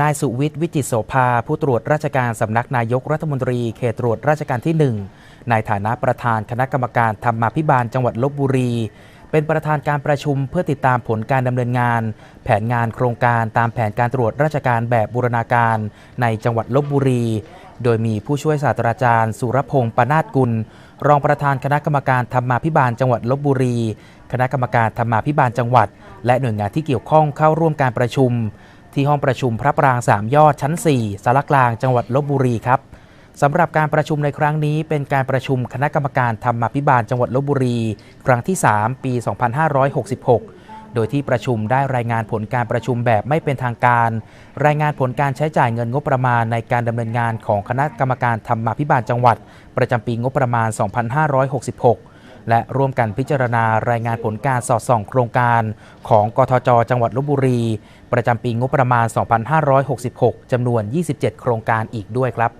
นายสุวิทย์วิจิตโสภา ผู้ตรวจราชการสำนักนายกรัฐมนตรีเขตตรวจราชการที่ 1 ในฐานะประธานคณะกรรมการธรรมาภิบาลจังหวัดลบบุรี เป็นประธานการประชุมเพื่อติดตามผลการดำเนินงาน แผนงานโครงการตามแผนการตรวจราชการแบบบูรณาการในจังหวัดลบบุรี โดยมีผู้ช่วยศาสตราจารย์ สุรพงศ์ปนาดกุล รองประธานคณะกรรมการธรรมาภิบาลจังหวัดลบบุรี คณะกรรมการธรรมาภิบาลจังหวัด และหน่วยงานที่เกี่ยวข้องเข้าร่วมการประชุม ที่ห้องประชุมพระปรางสามยอดชั้น 4สารกลางจังหวัดลบบุรีครับสำหรับการประชุมในครั้งนี้ เป็นการประชุมคณะกรรมการธรรมาภิบาลจังหวัดลบบุรี ครั้งที่ 3 ปี 2566 โดยที่ประชุมได้รายงานผลการประชุมแบบไม่เป็นทางการ รายงานผลการใช้จ่ายเงินงบประมาณในการดำเนินงานของคณะกรรมการธรรมาภิบาลจังหวัด ประจำปีงบประมาณ 2566 และร่วมกันพิจารณารายงานผลการสอดส่องโครงการของกทจ จังหวัดลบบุรี ประจำปีงบประมาณ 2566 จำนวน 27 โครงการอีกด้วยครับ